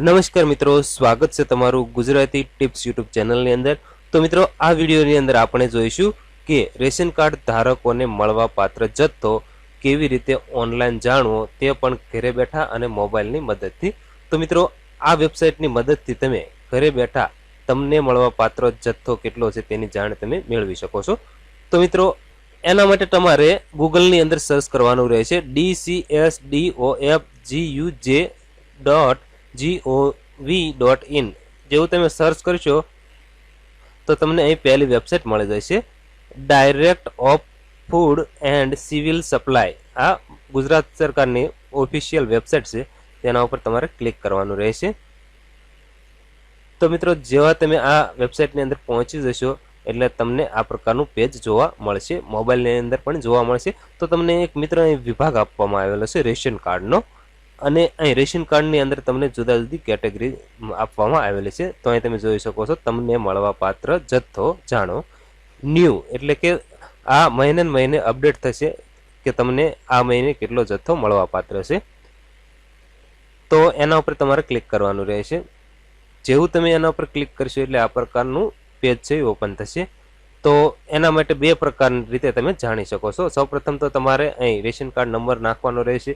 નમસ્કાર મિત્રો, સ્વાગત છે તમારું ગુજરાતી ટિપ્સ યુટ્યુબ ચેનલની અંદર. તો મિત્રો, આ વિડીયોની અંદર આપણે જોઈશું કે રેશન કાર્ડ ધારકોને મળવા પાત્ર જથ્થો કેવી રીતે ઓનલાઈન જાણવો તે પણ ઘરે બેઠા અને મોબાઈલની મદદથી. તો મિત્રો, આ વેબસાઇટની મદદથી તમે ઘરે બેઠા તમને મળવા પાત્ર જથ્થો કેટલો છે તેની જાણ તમે મેળવી શકો છો. તો મિત્રો, એના માટે તમારે ગૂગલની અંદર સર્ચ કરવાનું રહેશે. D C S D O F G U J dot G O V dot in જેવું તમે સર્ચ કરશો, તો તમને અહીં પહેલી વેબસાઇટ મળી જશે. Direct of food and civil supply આ ગુજરાત સરકારની ઓફિશિયલ વેબસાઇટ છે. તેના ઉપર તમારે ક્લિક કરવાનું રહેશે. તો મિત્રો, જેવા તમે આ વેબસાઇટની અંદર પહોંચી જશો, એટલે તમને આ પ્રકારનું પેજ જોવા મળશે. મોબાઈલની અંદર પણ જોવા મળશે. તો તમને એક મિત્ર વિભાગ આપવામાં આવેલો છે, રેશન કાર્ડનો. અને અહીં રેશન કાર્ડની અંદર તમને જુદા જુદી કેટેગરી આપવામાં આવેલી છે. તો અહીં તમે જોઈ શકો છો, તમને મળવા પાત્ર જથ્થો જાણો. ન્યૂ એટલે કે આ મહિને મહિને અપડેટ થશે કે તમને આ મહિને કેટલો જથ્થો મળવા પાત્ર છે. તો એના ઉપર તમારે ક્લિક કરવાનું રહેશે. જેવું તમે એના ઉપર ક્લિક કરશો એટલે આ પ્રકારનું પેજ છે એ ઓપન થશે. તો એના માટે બે પ્રકારની રીતે તમે જાણી શકો છો. સૌપ્રથમ તો તમારે અહીં રેશન કાર્ડ નંબર નાખવાનો રહેશે.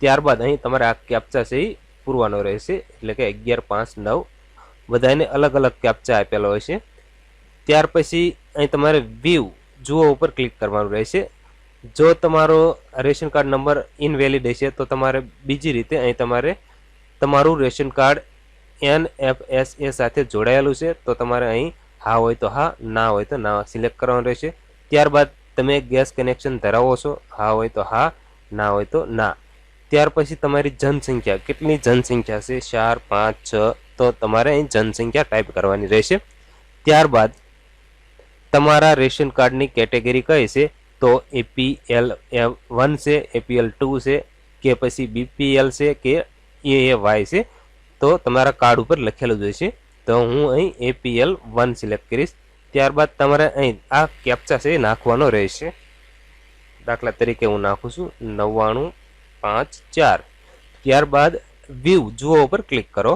ત્યારબાદ અહીં તમારે આ કેપ્ચા છે એ પૂરવાનો રહેશે. એટલે કે અગિયાર, પાંચ, નવ બધાને અલગ અલગ કેપ્ચા આપેલો હોય છે. ત્યાર પછી અહીં તમારે વ્યૂ જુઓ ઉપર ક્લિક કરવાનું રહેશે. જો તમારો રેશન કાર્ડ નંબર ઇનવેલિડ હશે તો તમારે બીજી રીતે અહીં તમારે તમારું ration card N F S A સાથે જોડાયેલું છે. તો તમારે અહીં હા હોય તો હા, ના હોય તો ના સિલેક્ટ કરવાનું રહેશે. ત્યારબાદ તમે ગેસ કનેક્શન ધરાવો છો, હા હોય તો હા, ના હોય તો ના. ત્યાર પછી તમારી જનસંખ્યા. કેટલી જનસંખ્યા છે? ચાર, પાંચ, છ. તો તમારે અહીં જનસંખ્યા ટાઈપ કરવાની રહેશે. ત્યારબાદ તમારા રેશન કાર્ડની કેટેગરી કઈ છે? તો એપીએલ વન છે એપીએલ ટુ છે, કે પછી બીપીએલ છે, કે એ એ વાય છે. તો તમારા કાર્ડ ઉપર લખેલું જ હશે. તો હું અહીં એપીએલ વન સિલેક્ટ કરીશ. ત્યારબાદ તમારે અહીં આ કેપ્ચા છે નાખવાનો રહેશે. દાખલા તરીકે હું નાખું છું નવ્વાણું પાંચ ચાર. ત્યારબાદ વ્યૂ જુઓ ઉપર ક્લિક કરો.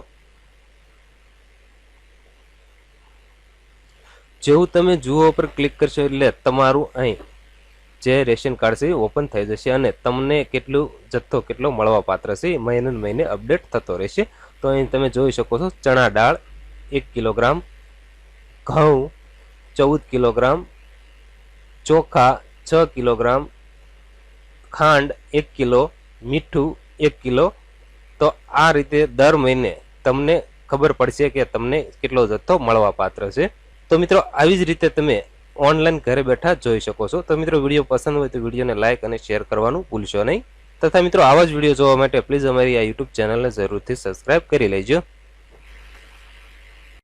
જેવું તમે જુઓ ઉપર ક્લિક કરશો એટલે તમારું અહીં જે રેશન કાર્ડ છે ઓપન થઈ જશે અને તમને કેટલું જથ્થો કેટલો મળવા પાત્ર છે મહિને મહિને અપડેટ થતો રહેશે. તો અહીં તમે જોઈ શકો છો ચણા દાળ એક કિલોગ્રામ, ઘઉં ચૌદ કિલોગ્રામ, ચોખા છ કિલોગ્રામ, ખાંડ એક કિલો મીઠું એક કિલો, તો આ રીતે દર મહિને તમને ખબર પડશે કે તમને કેટલો જથ્થો મળવા પાત્ર છે. તો મિત્રો, આવી જ રીતે તમે ઓનલાઈન ઘરે બેઠા જોઈ શકો છો. તો મિત્રો, વીડિયો પસંદ હોય તો વિડીયોને લાઇક અને શેર કરવાનું ભૂલશો નહીં. તથા મિત્રો, આવા જ વીડિયો જોવા માટે પ્લીઝ અમારી આ યુટ્યુબ ચેનલને જરૂરથી સબસ્ક્રાઇબ કરી લેજો.